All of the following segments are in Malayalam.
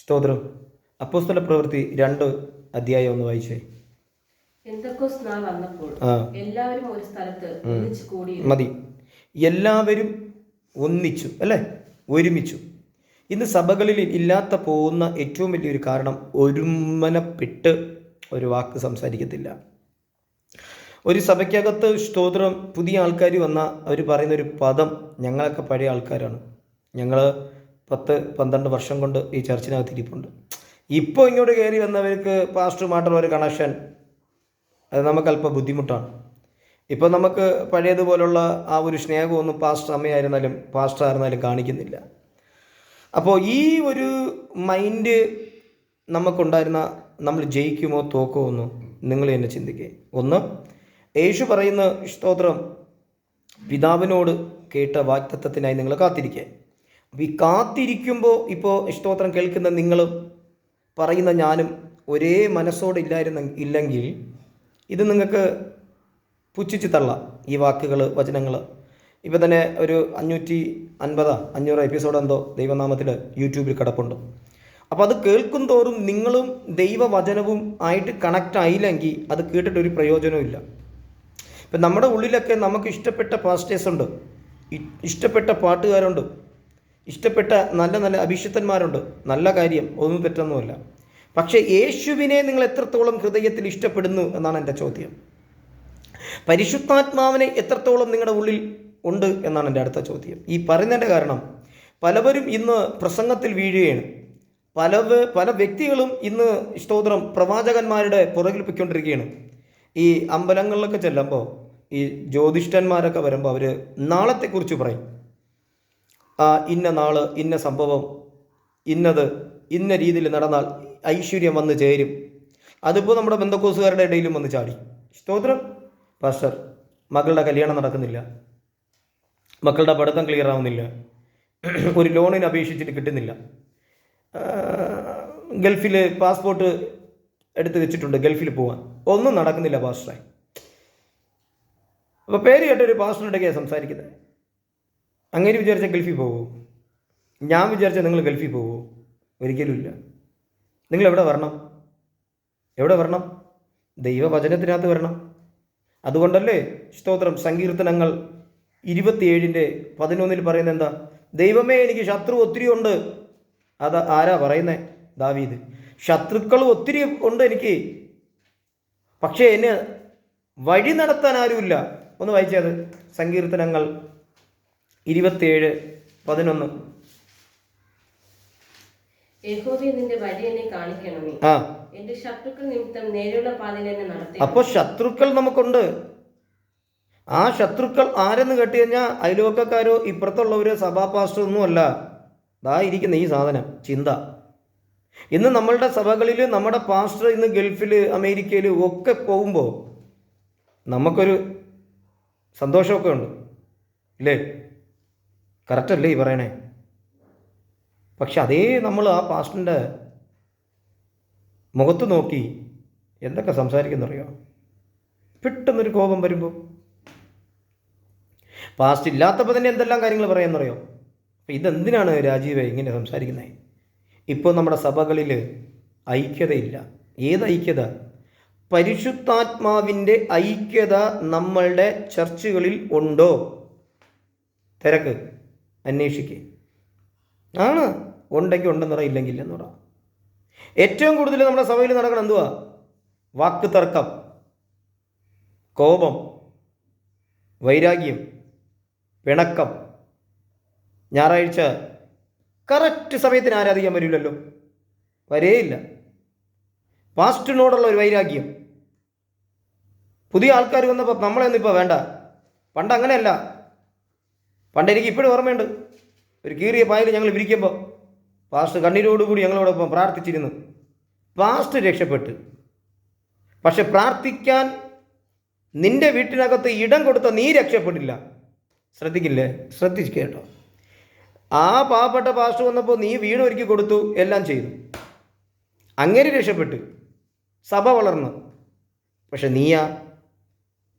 സ്തോത്രം. അപ്പോസ്തല പ്രവൃത്തി രണ്ട് അധ്യായം ഒന്ന് വായിച്ചേ. എല്ലാവരും ഒരു സ്ഥലത്ത് മതി. എല്ലാവരും ഒന്നിച്ചു അല്ലേ? ഒരുമിച്ചു. ഇന്ന് സഭകളിൽ ഇല്ലാത്ത പോകുന്ന ഏറ്റവും വലിയൊരു കാരണം ഒരുമനപ്പെട്ട് ഒരു വാക്ക് സംസാരിക്കത്തില്ല. ഒരു സഭയ്ക്കകത്ത് സ്തോത്രം പുതിയ ആൾക്കാർ വന്ന അവർ പറയുന്ന ഒരു പദം ഞങ്ങളൊക്കെ പഴയ ആൾക്കാരാണ്. ഞങ്ങൾ പത്ത് പന്ത്രണ്ട് വർഷം കൊണ്ട് ഈ ചർച്ചിനകത്ത് ഇരിപ്പുണ്ട്. ഇപ്പോൾ ഇങ്ങോട്ട് കയറി വന്നവർക്ക് പാസ്റ്ററുമായിട്ടുള്ള ഒരു കണക്ഷൻ അത് നമുക്ക് അല്പം ബുദ്ധിമുട്ടാണ്. ഇപ്പോൾ നമുക്ക് പഴയതുപോലുള്ള ആ ഒരു സ്നേഹമൊന്നും പാസ്റ്റർ അമ്മയായിരുന്നാലും പാസ്റ്റർ ആയിരുന്നാലും കാണിക്കുന്നില്ല. അപ്പോൾ ഈ ഒരു മൈൻഡ് നമുക്കുണ്ടായിരുന്ന നമ്മൾ ജയിക്കുമോ തോക്കുമോ ഒന്നും നിങ്ങൾ തന്നെ ചിന്തിക്കുക ഒന്ന് യേശു പറയുന്ന സ്തോത്രം പിതാവിനോട് കേട്ട വാക്തത്വത്തിനായി നിങ്ങൾ കാത്തിരിക്കുക അപ്പോൾ ഈ കാത്തിരിക്കുമ്പോൾ ഇപ്പോൾ ഇഷ്ടോത്രം കേൾക്കുന്ന നിങ്ങളും പറയുന്ന ഞാനും ഒരേ മനസ്സോടെ ഇല്ലായിരുന്ന ഇല്ലെങ്കിൽ ഇത് നിങ്ങൾക്ക് പുച്ഛിച്ച് തള്ളാം ഈ വാക്കുകൾ വചനങ്ങൾ ഇപ്പം തന്നെ ഒരു അഞ്ഞൂറ്റി അൻപതാ അഞ്ഞൂറ് എപ്പിസോഡ് എന്തോ ദൈവനാമത്തിൽ യൂട്യൂബിൽ കിടപ്പുണ്ട്. അപ്പോൾ അത് കേൾക്കും തോറും നിങ്ങളും ദൈവവചനവും ആയിട്ട് കണക്റ്റ് ആയില്ലെങ്കിൽ അത് കേട്ടിട്ടൊരു പ്രയോജനവും ഇല്ല. ഇപ്പം നമ്മുടെ ഉള്ളിലൊക്കെ നമുക്ക് ഇഷ്ടപ്പെട്ട പാസ്റ്റേഴ്സ് ഉണ്ട്. ഇഷ്ടപ്പെട്ട പാട്ടുകാരുണ്ട്. ഇഷ്ടപ്പെട്ട നല്ല നല്ല അഭിഷിക്തന്മാരുണ്ട്. നല്ല കാര്യം ഒന്നും തെറ്റൊന്നുമല്ല. പക്ഷേ യേശുവിനെ നിങ്ങൾ എത്രത്തോളം ഹൃദയത്തിൽ ഇഷ്ടപ്പെടുന്നു എന്നാണ് എന്റെ ചോദ്യം. പരിശുദ്ധാത്മാവിനെ എത്രത്തോളം നിങ്ങളുടെ ഉള്ളിൽ ഉണ്ട് എന്നാണ് എന്റെ അടുത്ത ചോദ്യം. ഈ പറയുന്നതിന്റെ കാരണം പലവരും ഇന്ന് പ്രസംഗത്തിൽ വീഴുകയാണ്. പല പല വ്യക്തികളും ഇന്ന് സ്തോത്രം പ്രവാചകന്മാരുടെ പുറകിൽ പൊയ്ക്കൊണ്ടിരിക്കുകയാണ്. ഈ അമ്പലങ്ങളിലൊക്കെ ചെല്ലുമ്പോൾ ഈ ജ്യോതിഷ്ഠന്മാരൊക്കെ വരുമ്പോൾ അവർ നാളത്തെക്കുറിച്ച് പറയും. ഇന്ന നാൾ ഇന്ന സംഭവം ഇന്നത് ഇന്ന രീതിയിൽ നടന്നാൽ ഐശ്വര്യം വന്ന് ചേരും. അതിപ്പോൾ നമ്മുടെ ബന്ധക്കോസുകാരുടെ ഇടയിലും വന്ന് ചാടി. സ്തോത്രം. പാസ്റ്റർ മകളുടെ കല്യാണം നടക്കുന്നില്ല. മക്കളുടെ പഠിത്തം ക്ലിയർ ആവുന്നില്ല. ഒരു ലോണിന് അപേക്ഷിച്ചിട്ട് കിട്ടുന്നില്ല. ഗൾഫിൽ പാസ്പോർട്ട് എടുത്ത് വെച്ചിട്ടുണ്ട് ഗൾഫിൽ പോകാൻ ഒന്നും നടക്കുന്നില്ല പാസ്റ്ററെ. അപ്പോൾ പേര് കേട്ടൊരു പാസ്റ്ററിന്റെ കേസ് സംസാരിക്കുന്നത് അങ്ങനെ വിചാരിച്ചാൽ ഗൾഫിൽ പോകുമോ ഞാൻ വിചാരിച്ചാൽ നിങ്ങൾ ഗൾഫിൽ പോകുമോ ഒരിക്കലുമില്ല. നിങ്ങൾ എവിടെ വരണം? എവിടെ വരണം? ദൈവവചനത്തിനകത്ത് വരണം. അതുകൊണ്ടല്ലേ സ്തോത്രം സങ്കീർത്തനങ്ങൾ ഇരുപത്തിയേഴിന്റെ പതിനൊന്നിൽ പറയുന്നത് എന്താ? ദൈവമേ എനിക്ക് ശത്രു ഒത്തിരി ഉണ്ട്. അത് ആരാ പറയുന്നത് ദാവീദ്. ശത്രുക്കൾ ഒത്തിരി ഉണ്ട് എനിക്ക്. പക്ഷേ എന്നെ വഴി നടത്താൻ ആരുമില്ല. ഒന്ന് വായിച്ചത് സങ്കീർത്തനങ്ങൾ ഇരുപത്തിയേഴ് പതിനൊന്ന്. അപ്പൊ ആ. ശത്രുക്കൾ നമുക്കുണ്ട്. ആ ശത്രുക്കൾ ആരെന്ന് കേട്ട് കഴിഞ്ഞാൽ അയൽവക്കക്കാരോ ഇപ്പുറത്തുള്ളവരോ സഭാ പാസ്റ്റർ ഒന്നുമല്ല ദാ ഇരിക്കുന്ന ഈ സാധനം ചിന്ത. ഇന്ന് നമ്മളുടെ സഭകളിൽ നമ്മുടെ പാസ്റ്റർ ഇന്ന് ഗൾഫിൽ അമേരിക്കയിൽ ഒക്കെ പോകുമ്പോൾ നമുക്കൊരു സന്തോഷമൊക്കെ ഉണ്ട്. ഇല്ലേ? കറക്റ്റല്ലേ ഈ പറയണേ? പക്ഷെ അതേ നമ്മൾ ആ പാസ്റ്റിന്റെ മുഖത്ത് നോക്കി എന്തൊക്കെ സംസാരിക്കുന്നറിയോ? പെട്ടെന്നൊരു കോപം വരുമ്പോൾ പാസ്റ്റ് ഇല്ലാത്തപ്പോൾ തന്നെ എന്തെല്ലാം കാര്യങ്ങൾ പറയാമെന്നറിയോ അപ്പം ഇതെന്തിനാണ് രാജീവ് ഇങ്ങനെ സംസാരിക്കുന്നത് ഇപ്പോൾ നമ്മുടെ സഭകളിൽ ഐക്യതയില്ല. ഏത് ഐക്യത? പരിശുദ്ധാത്മാവിന്റെ ഐക്യത നമ്മളുടെ ചർച്ചുകളിൽ ഉണ്ടോ? തിരക്ക്. അന്വേഷിക്കുക ആണ്. ഉണ്ടെങ്കിൽ ഉണ്ടെന്ന് പറ ഇല്ലെങ്കിൽ എന്ന് ഏറ്റവും കൂടുതൽ നമ്മുടെ സഭയിൽ നടക്കണം എന്തുവാ? വാക്ക് തർക്കം കോപം വൈരാഗ്യം പിണക്കം. ഞായറാഴ്ച കറക്റ്റ് സമയത്തിന് ആരാധിക്കാൻ വരില്ലല്ലോ. വരേയില്ല പാസ്റ്റിനോടുള്ള ഒരു വൈരാഗ്യം. പുതിയ ആൾക്കാർ വന്നപ്പോൾ നമ്മളെയൊന്നും ഇപ്പോൾ വേണ്ട. പണ്ട് അങ്ങനെയല്ല. പണ്ട് എനിക്ക് ഇപ്പോഴും ഓർമ്മയുണ്ട്. ഒരു കീറിയ പായൽ ഞങ്ങൾ വിരിക്കുമ്പോൾ പാസ്റ്റ് കണ്ണീരോടുകൂടി ഞങ്ങളോടൊപ്പം പ്രാർത്ഥിച്ചിരുന്നു. പാസ്റ്റ് രക്ഷപ്പെട്ട്. പക്ഷെ പ്രാർത്ഥിക്കാൻ നിന്റെ വീട്ടിനകത്ത് ഇടം കൊടുത്ത നീ രക്ഷപ്പെട്ടില്ല. ശ്രദ്ധിക്കില്ലേ? ശ്രദ്ധിച്ച് കേട്ടോ. ആ പാവപ്പെട്ട പാസ്റ്റ് വന്നപ്പോൾ നീ വീട് ഒരുക്കി കൊടുത്തു എല്ലാം ചെയ്തു. അങ്ങനെ രക്ഷപ്പെട്ടു. സഭ വളർന്നു. പക്ഷെ നീയാ?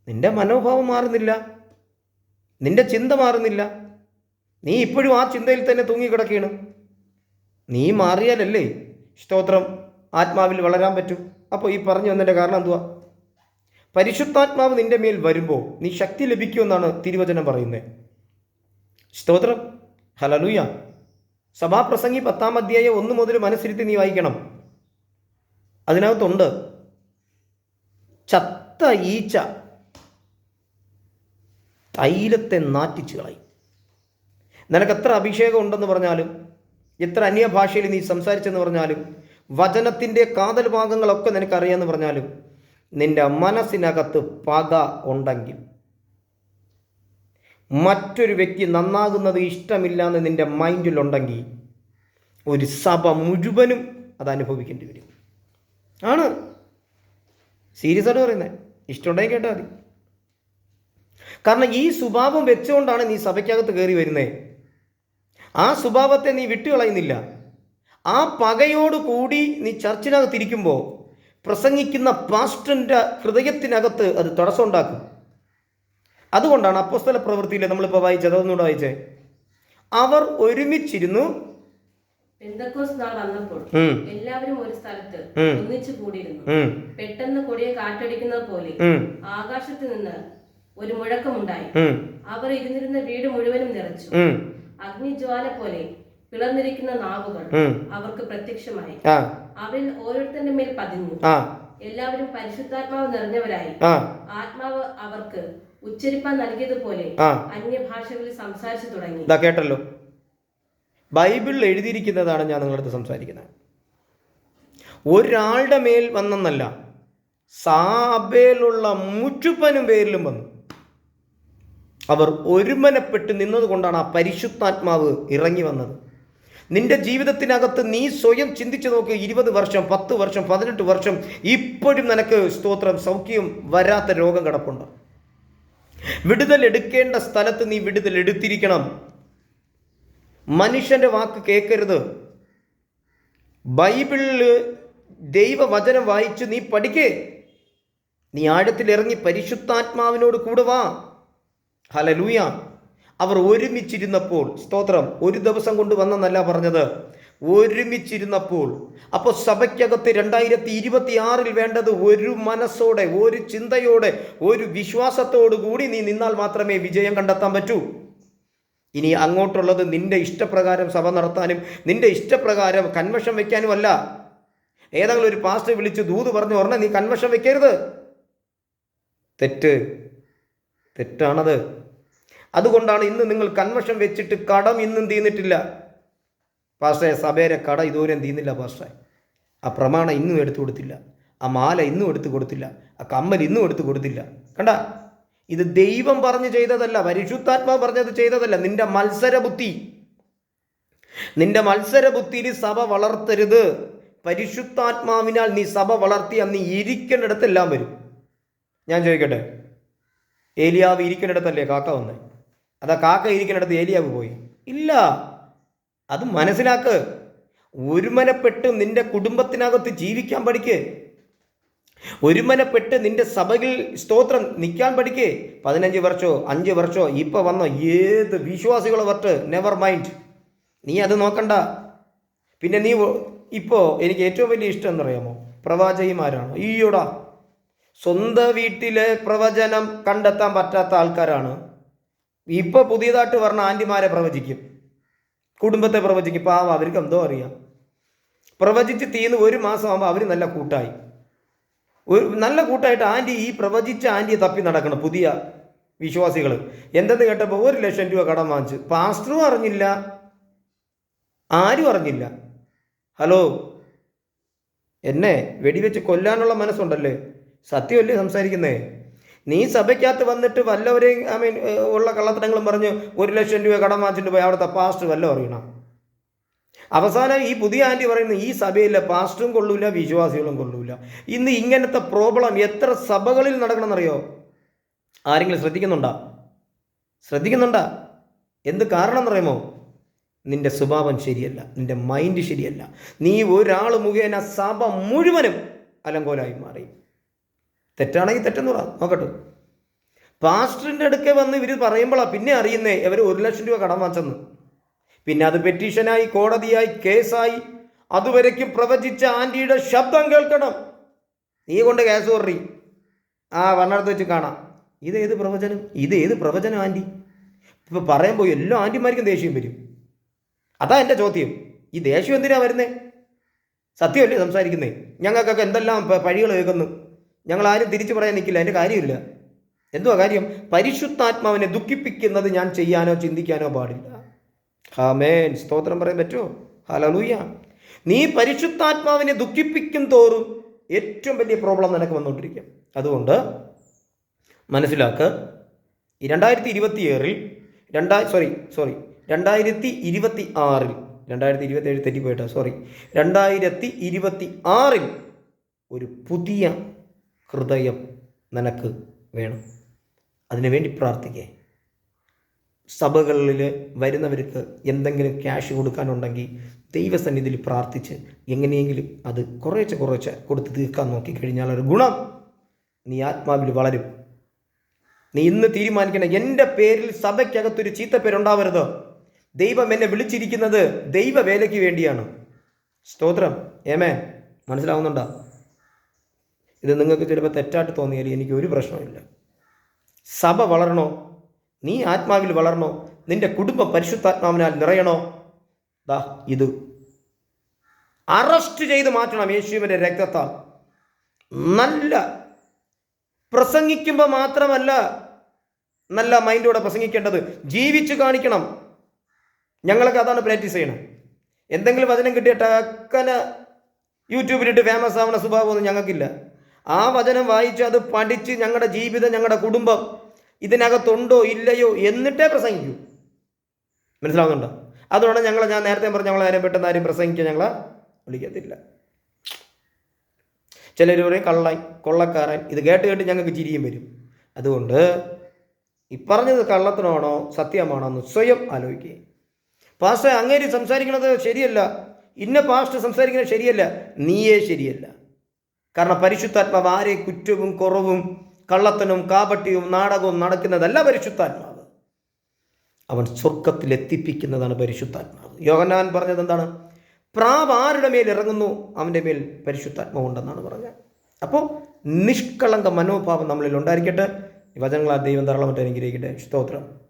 നിന്റെ മനോഭാവം മാറുന്നില്ല. നിന്റെ ചിന്ത മാറുന്നില്ല. നീ ഇപ്പോഴും ആ ചിന്തയിൽ തന്നെ തൂങ്ങിക്കിടക്കുകയാണ്. നീ മാറിയാലല്ലേ സ്തോത്രം ആത്മാവിൽ വളരാൻ പറ്റൂ. അപ്പോൾ ഈ പറഞ്ഞു വന്നതിന്റെ കാരണം എന്തുവാ? പരിശുദ്ധാത്മാവ് നിന്റെ മേൽ വരുമ്പോൾ നീ ശക്തി ലഭിക്കുമെന്നാണ് തിരുവചനം പറയുന്നത് സ്തോത്രം. ഹലലൂയ സഭാപ്രസംഗി പത്താം അധ്യായം ഒന്ന് മുതൽ മനസ്സിരുത്തി നീ വായിക്കണം. അതിനകത്തുണ്ട് ചത്ത ഈച്ച തൈലത്തെ നാറ്റിച്ചു കളയും. നിനക്ക് എത്ര അഭിഷേകം ഉണ്ടെന്ന് പറഞ്ഞാലും എത്ര അന്യഭാഷയിൽ നീ സംസാരിച്ചെന്ന് പറഞ്ഞാലും വചനത്തിന്റെ കാതൽ ഭാഗങ്ങളൊക്കെ നിനക്കറിയാമെന്ന് പറഞ്ഞാലും നിന്റെ മനസ്സിനകത്ത് പക ഉണ്ടെങ്കിൽ. മറ്റൊരു വ്യക്തി നന്നാകുന്നത് ഇഷ്ടമില്ലാന്ന് നിന്റെ മൈൻഡിലുണ്ടെങ്കിൽ ഒരു സഭ മുഴുവനും അത് അനുഭവിക്കേണ്ടി വരും. ആണ്. സീരിയസ് ആയിട്ട് പറയുന്നത്. ഇഷ്ടമുണ്ടെങ്കിൽ കേട്ടാൽ മതി. കാരണം ഈ സ്വഭാവം വെച്ചുകൊണ്ടാണ് നീ സഭയ്ക്കകത്ത് കയറി വരുന്നത് ആ സ്വഭാവത്തെ നീ വിട്ടുകളയുന്നില്ല. ആ പകയോടുകൂടി നീ ചർച്ചിനകത്തിരിക്കുമ്പോൾ പ്രസംഗിക്കുന്ന പാസ്റ്ററിന്റെ ഹൃദയത്തിനകത്ത് അത് തടസ്സമുണ്ടാക്കും. അതുകൊണ്ടാണ് അപ്പോസ്തല പ്രവൃത്തിയിൽ നമ്മളിപ്പോൾ വായിച്ചത് അതൊന്നുകൂടെ വായിച്ചേ. അവർ ഒരുമിച്ചിരുന്നു. പെന്തക്കോസ് നാൾ വന്നപ്പോൾ എല്ലാവരും ഒരു സ്ഥലത്ത് ഒന്നിച്ചു കൂടിയിരുന്നു. പെട്ടെന്ന് കൊടിയെ കാറ്റടിക്കുന്നത് പോലെ ആകാശത്ത് നിന്ന് ഒരു മുഴക്കമുണ്ടായി. അവർ ഇരുന്നിരുന്ന വീട് മുഴുവനും നിറച്ചു. അഗ്നിജ്വാല പോലെ പിളർന്നിരിക്കുന്ന നാവുകൾ അവർക്ക് പ്രത്യക്ഷമായി. അവരിൽ ഓരോരുത്തരുടെ മേൽ പതിഞ്ഞു. എല്ലാവരും പരിശുദ്ധാത്മാവ് നിറഞ്ഞവരായി. ആത്മാവ് അവർക്ക് ഉച്ചരിപ്പാൻ നൽകിയതുപോലെ അന്യഭാഷകളിൽ സംസാരിച്ചു തുടങ്ങി. കേട്ടല്ലോ. ബൈബിളിൽ എഴുതിയിരിക്കുന്നതാണ് ഞാൻ നിങ്ങളടുത്ത് സംസാരിക്കുന്നത്. ഒരാളുടെ മേൽ വന്നെന്നല്ല സാബേലുള്ള മുച്ചുപ്പനും പേരിലും വന്നു. അവർ ഒരുമനപ്പെട്ട് നിന്നതുകൊണ്ടാണ് ആ പരിശുദ്ധാത്മാവ് ഇറങ്ങി വന്നത്. നിന്റെ ജീവിതത്തിനകത്ത് നീ സ്വയം ചിന്തിച്ചു നോക്ക് ഇരുപത് വർഷം പത്ത് വർഷം പതിനെട്ട് വർഷം ഇപ്പോഴും നിനക്ക് സ്തോത്രം സൗഖ്യം വരാത്ത രോഗം കിടപ്പുണ്ട്. വിടുതൽ എടുക്കേണ്ട സ്ഥലത്ത് നീ വിടുതൽ എടുത്തിരിക്കണം. മനുഷ്യന്റെ വാക്ക് കേൾക്കരുത്. ബൈബിളിൽ ദൈവവചനം വായിച്ച് നീ പഠിക്കേ. നീ ആഴത്തിലിറങ്ങി പരിശുദ്ധാത്മാവിനോട് കൂടെ വാ. ഹലലൂയ അവർ ഒരുമിച്ചിരുന്നപ്പോൾ സ്തോത്രം ഒരു ദിവസം കൊണ്ട് വന്നെന്നല്ല പറഞ്ഞത്. ഒരുമിച്ചിരുന്നപ്പോൾ അപ്പോൾ സഭയ്ക്കകത്ത് രണ്ടായിരത്തി ഇരുപത്തി ആറിൽ വേണ്ടത് ഒരു മനസ്സോടെ ഒരു ചിന്തയോടെ ഒരു വിശ്വാസത്തോടു കൂടി നീ നിന്നാൽ മാത്രമേ വിജയം കണ്ടെത്താൻ പറ്റൂ. ഇനി അങ്ങോട്ടുള്ളത് നിന്റെ ഇഷ്ടപ്രകാരം സഭ നടത്താനും നിന്റെ ഇഷ്ടപ്രകാരം കൺവെഷൻ വെക്കാനും അല്ല. ഏതെങ്കിലും ഒരു പാസ്റ്റ് വിളിച്ച് ദൂത് പറഞ്ഞു ഉടനെ നീ കൺവെഷൻ വെക്കരുത്. തെറ്റ്. തെറ്റാണത്. അതുകൊണ്ടാണ് ഇന്ന് നിങ്ങൾ കൺവെഷൻ വെച്ചിട്ട് കടം ഇന്നും തീർന്നിട്ടില്ല പാഷേ സബേരെ കട ഇതുവരെയും തീർന്നില്ല പാഷേ ആ പ്രമാണം ഇന്നും എടുത്തു കൊടുത്തില്ല. ആ മാല ഇന്നും എടുത്തു കൊടുത്തില്ല. ആ കമ്മൽ ഇന്നും എടുത്തു കൊടുത്തില്ല. കണ്ട? ഇത് ദൈവം പറഞ്ഞു ചെയ്തതല്ല പരിശുദ്ധാത്മാവ് പറഞ്ഞത് ചെയ്തതല്ല. നിന്റെ മത്സരബുദ്ധി. നിന്റെ മത്സര ബുദ്ധിയിൽ സഭ വളർത്തരുത്. പരിശുദ്ധാത്മാവിനാൽ നീ സഭ വളർത്തിയാൽ നീ ഇരിക്കേണ്ടിടത്തെല്ലാം വരും. ഞാൻ ചോദിക്കട്ടെ? ഏലിയാവ് ഇരിക്കുന്നിടത്തല്ലേ കാക്ക വന്നേ? അതാ കാക്ക ഇരിക്കുന്നിടത്ത് ഏലിയാവ് പോയി. ഇല്ല അത് മനസ്സിലാക്ക്. ഒരുമനപ്പെട്ട് നിന്റെ കുടുംബത്തിനകത്ത് ജീവിക്കാൻ പഠിക്ക്. ഒരുമനപ്പെട്ട് നിന്റെ സഭയിൽ സ്തോത്രം നിൽക്കാൻ പഠിക്കേ. പതിനഞ്ച് വർഷോ അഞ്ച് വർഷോ ഇപ്പോൾ വന്നോ ഏത് വിശ്വാസികളോ വട്ട് നെവർ മൈൻഡ് നീ അത് നോക്കണ്ട. പിന്നെ നീ ഇപ്പോൾ എനിക്ക് ഏറ്റവും വലിയ ഇഷ്ടം എന്ന് എന്നറിയാമോ പ്രവാചകിമാരാണ്. ഈയോടാ. സ്വന്തം വീട്ടിലെ പ്രവചനം കണ്ടെത്താൻ പറ്റാത്ത ആൾക്കാരാണ്. ഇപ്പോൾ പുതിയതായിട്ട് പറഞ്ഞ ആന്റിമാരെ പ്രവചിക്കും. കുടുംബത്തെ പ്രവചിക്കും. പാവം അവർക്ക് എന്തോ അറിയാം. പ്രവചിച്ച് തീർന്ന് ഒരു മാസം ആകുമ്പോൾ അവർ നല്ല കൂട്ടായി. ഒരു നല്ല കൂട്ടായിട്ട് ആന്റി ഈ പ്രവചിച്ച ആന്റിയെ തപ്പി നടക്കണം പുതിയ വിശ്വാസികൾ എന്തെന്ന് കേട്ടപ്പോൾ ഒരു ലക്ഷം രൂപ കടം വാങ്ങിച്ചു. പാസ്റ്ററും അറിഞ്ഞില്ല. ആരും അറിഞ്ഞില്ല. ഹലോ എന്നെ വെടിവെച്ച് കൊല്ലാനുള്ള മനസ്സുണ്ടല്ലേ? സത്യമല്ലേ സംസാരിക്കുന്നേ? നീ സഭയ്ക്കകത്ത് വന്നിട്ട് വല്ലവരെയും ഐ മീൻ ഉള്ള കള്ളത്തരങ്ങളും പറഞ്ഞ് ഒരു ലക്ഷം രൂപ കടം വാങ്ങിച്ചിട്ട് പോയി അവിടുത്തെ പാസ്റ്റ് വല്ലതും അറിയണം. അവസാനം ഈ പുതിയ ആന്റി പറയുന്നത് ഈ സഭയിലെ പാസ്റ്ററും കൊള്ളൂല വിശ്വാസികളും കൊള്ളൂല. ഇന്ന് ഇങ്ങനത്തെ പ്രോബ്ലം എത്ര സഭകളിൽ നടക്കണമെന്നറിയോ? ആരെങ്കിലും ശ്രദ്ധിക്കുന്നുണ്ടോ? ശ്രദ്ധിക്കുന്നുണ്ടോ? എന്ത് കാരണം എന്നറിയുമോ നിന്റെ സ്വഭാവം ശരിയല്ല നിന്റെ മൈൻഡ് ശരിയല്ല. നീ ഒരാൾ മുഖേന സഭ മുഴുവനും അലങ്കോലായി മാറി. തെറ്റാണെങ്കിൽ തെറ്റെന്ന് പറ നോക്കട്ടെ. പാസ്റ്ററിന്റെ അടുക്കെ വന്ന് ഇവർ പറയുമ്പോഴാണ് പിന്നെ അറിയുന്നേ ഇവർ ഒരു ലക്ഷം രൂപ കടം വാങ്ങിച്ചെന്ന്. പിന്നെ അത് പെറ്റീഷനായി കോടതിയായി കേസായി. അതുവരയ്ക്കും പ്രവചിച്ച ആന്റിയുടെ ശബ്ദം കേൾക്കണം. നീ കൊണ്ട് കേസ് പററി ആ വണ്ണടുത്ത് വെച്ച് കാണാം. ഇതേത് പ്രവചനം? ഇതേത് പ്രവചനം ആന്റി ഇപ്പം പറയുമ്പോൾ എല്ലാ ആന്റിമാർക്കും ദേഷ്യം വരും. അതാ എന്റെ ചോദ്യം. ഈ ദേഷ്യം എന്തിനാണ് വരുന്നത് സത്യമല്ലേ സംസാരിക്കുന്നേ? ഞങ്ങൾക്കൊക്കെ എന്തെല്ലാം പഴികൾ കേൾക്കുന്നു ഞങ്ങൾ ആരും തിരിച്ചു പറയാൻ നിൽക്കില്ല. അതിന്റെ കാര്യമില്ല. എന്തുവാ കാര്യം? പരിശുദ്ധാത്മാവിനെ ദുഃഖിപ്പിക്കുന്നത് ഞാൻ ചെയ്യാനോ ചിന്തിക്കാനോ പാടില്ല. ഹാമേൻ സ്തോത്രം പറയാൻ പറ്റുമോ? ഹലലൂയ നീ പരിശുദ്ധാത്മാവിനെ ദുഃഖിപ്പിക്കും തോറും ഏറ്റവും വലിയ പ്രോബ്ലം നിനക്ക് വന്നുകൊണ്ടിരിക്കും. അതുകൊണ്ട് മനസ്സിലാക്ക് ഈ രണ്ടായിരത്തി ഇരുപത്തി രണ്ടാ സോറി സോറി രണ്ടായിരത്തി ഇരുപത്തി ആറിൽ രണ്ടായിരത്തി ഇരുപത്തി ഏഴ് തെറ്റിപ്പോയിട്ടോ സോറി രണ്ടായിരത്തി ഇരുപത്തി ആറിൽ ഒരു പുതിയ ഹൃദയം നിനക്ക് വേണം. അതിനുവേണ്ടി പ്രാർത്ഥിക്കേ. സഭകളിൽ വരുന്നവർക്ക് എന്തെങ്കിലും ക്യാഷ് കൊടുക്കാനുണ്ടെങ്കിൽ ദൈവസന്നിധിയിൽ പ്രാർത്ഥിച്ച് എങ്ങനെയെങ്കിലും അത് കുറേച്ച് കുറേച്ച് കൊടുത്ത് തീർക്കാൻ നോക്കിക്കഴിഞ്ഞാൽ ഒരു ഗുണം നീ ആത്മാവിൽ വളരും. നീ ഇന്ന് തീരുമാനിക്കണം എന്റെ പേരിൽ സഭയ്ക്കകത്തൊരു ചീത്തപ്പേരുണ്ടാവരുത്. ദൈവം എന്നെ വിളിച്ചിരിക്കുന്നത് ദൈവവേലയ്ക്ക് വേണ്ടിയാണ്. സ്തോത്രം. ഏമേ മനസ്സിലാവുന്നുണ്ടോ? ഇത് നിങ്ങൾക്ക് ചിലപ്പോൾ തെറ്റായിട്ട് തോന്നിയാലും എനിക്ക് ഒരു പ്രശ്നമില്ല സഭ വളരണോ? നീ ആത്മാവിൽ വളരണോ? നിന്റെ കുടുംബ പരിശുദ്ധാത്മാവിനാൽ നിറയണോ? ദാ ഇത്. അറസ്റ്റ് ചെയ്ത് മാറ്റണം യേശുവിന്റെ രക്തത്താൽ. നല്ല പ്രസംഗിക്കുമ്പോൾ മാത്രമല്ല നല്ല മൈൻഡോടെ പ്രസംഗിക്കേണ്ടത്. ജീവിച്ചു കാണിക്കണം. ഞങ്ങളൊക്കെ അതാണ് പ്രാക്ടീസ് ചെയ്യണം എന്തെങ്കിലും വചനം കിട്ടിയ ടക്കന യൂട്യൂബിലിട്ട് ഫേമസ് ആവുന്ന സ്വഭാവമൊന്നും ഞങ്ങൾക്കില്ല. ആ വചനം വായിച്ച് അത് പഠിച്ച് ഞങ്ങളുടെ ജീവിതം ഞങ്ങളുടെ കുടുംബം ഇതിനകത്തുണ്ടോ ഇല്ലയോ എന്നിട്ടേ പ്രസംഗിക്കൂ. മനസ്സിലാവുന്നുണ്ടോ? അതുകൊണ്ട് ഞങ്ങൾ ഞാൻ നേരത്തെ പറഞ്ഞ ഞങ്ങൾ പെട്ടെന്ന് ആരും പ്രസംഗിക്കാൻ ഞങ്ങളെ വിളിക്കത്തില്ല. ചിലർ പറയും കള്ളൻ കൊള്ളക്കാരൻ. ഇത് കേട്ട് കേട്ട് ഞങ്ങൾക്ക് ചിരിയും വരും. അതുകൊണ്ട് ഈ പറഞ്ഞത് കള്ളത്തിനാണോ സത്യമാണോ എന്ന് സ്വയം ആലോചിക്കുക. പാസ്റ്റർ അങ്ങേര് സംസാരിക്കുന്നത് ശരിയല്ല. ഇന്ന പാസ്റ്റർ സംസാരിക്കുന്നത് ശരിയല്ല. നീയേ ശരിയല്ല. കാരണം പരിശുദ്ധാത്മാവ് ആരെ കുറ്റവും കുറവും കള്ളത്തനും കാപട്യവും നാടകവും നടക്കുന്നതല്ല പരിശുദ്ധാത്മാവ്. അവൻ സ്വർഗത്തിൽ എത്തിപ്പിക്കുന്നതാണ് പരിശുദ്ധാത്മാവ്. യോഹന്നാൻ പറഞ്ഞത് എന്താണ്? പ്രാവ് ആരുടെ മേൽ ഇറങ്ങുന്നു? അവന്റെ മേൽ പരിശുദ്ധാത്മാവ് ഉണ്ടെന്നാണ് പറഞ്ഞത്. അപ്പോൾ നിഷ്കളങ്ക മനോഭാവം നമ്മളിൽ ഉണ്ടായിരിക്കട്ടെ. വചനങ്ങളാ ദൈവം ധാരാളമായിട്ട് അനുഗ്രഹിക്കട്ടെ. സ്തോത്രം